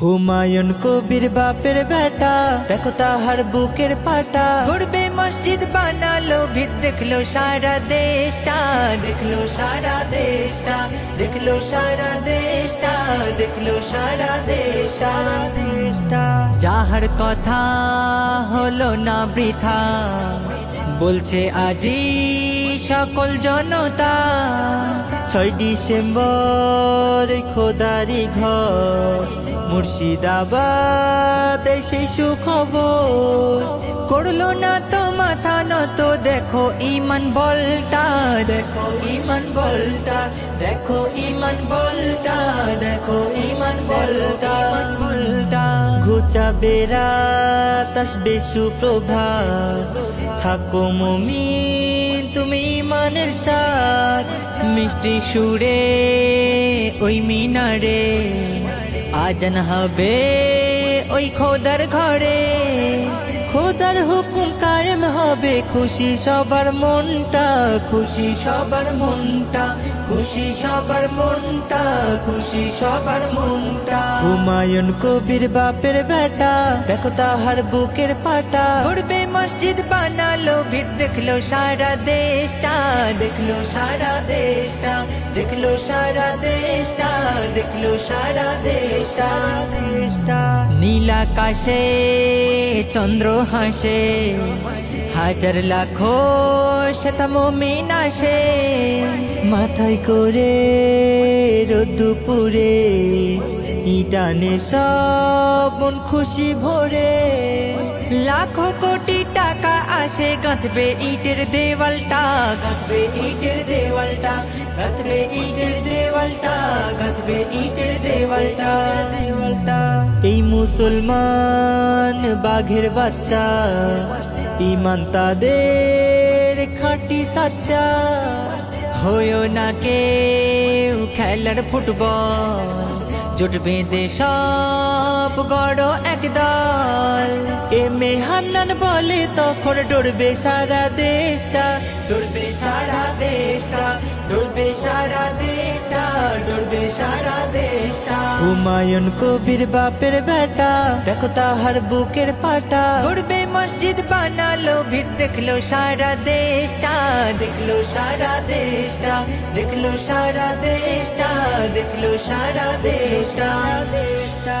হুমায়ুন কবির বাপের বেটা, দেখো তাহার বুকের পাটা। গড়বে মসজিদ বানালো, ভিত দেখল সারা দেশটা, দেখল সারা দেশটা, দেখল সারা দেশটা, দেখল সারা দেশটা দেশটা। যাহার কথা হলো না বৃথা, বলছে আজি সকল জনতা ছয় ডিসেম্বর, খোদারি ঘর, মুর্শিদাবাদ সেই সুখবর। করল না তো মাথা নত, দেখো ইমান বলটা, দেখো ইমান বলটা, দেখো ইমান বলটা, দেখো ইমান বলটা। বলটা ঘুচা বেড়া তাসবে সুপ্রভাত, থাকো মমিন। তুমি সাত মিষ্টি সুরে ওই মিনারে। আজান হবে ওই খোদার ঘরে। হুকুম কায়েম হবে, খুশি সবার মনটা, খুশি সবার মনটা, খুশি সবার মনটা, খুশি সবার মনটা। হুমায়ুন কবির বাপের বেটা, দেখো তাহার বুকের পাটা। গড়বে মসজিদ বানালো, ভিত দেখল সারা দেশটা, দেখল সারা দেশটা, দেখল সারা দেশটা, দেখল সারা দেশটা। দেশটা নীল আকাশে চন্দ্র হাসে, হাজার লাখো শতম মিনাশে মাথায় করে রোদ্দুপুরে ইটানে সব খুশি ভরে। লাখো কোটি টাকা আসে, গাঁথবে ইটের দেওয়ালটা, গাঁথবে ইটের দেওয়ালটা, গাঁথবে ইটের দেওয়ালটা, গাঁথবে ইটের দেওয়ালটা দেওয়ালটা। এই মুসলমান বাঘের বাচ্চা ইমান তাদের খাঁটি সাচ্চা। হয়েও না কেউ খেলার ফুটবল, জোট বেঁধে সব গড় একদল এ মেহান্নান বলে তখন ডরবে সারা দেশটা, ডরবে সারা দেশটা, ডরবে সারা দেশটা, ডরবে সারা হুমায়ুন কবির বাপের বেটা, দেখো তাহার বুকের পাটা। গড়বে মসজিদ বানালো, ভিত দেখল সারা দেশটা, দেখল সারা দেশটা, দেখল সারা দেশটা, দেখল সারা দেশটা দেশটা।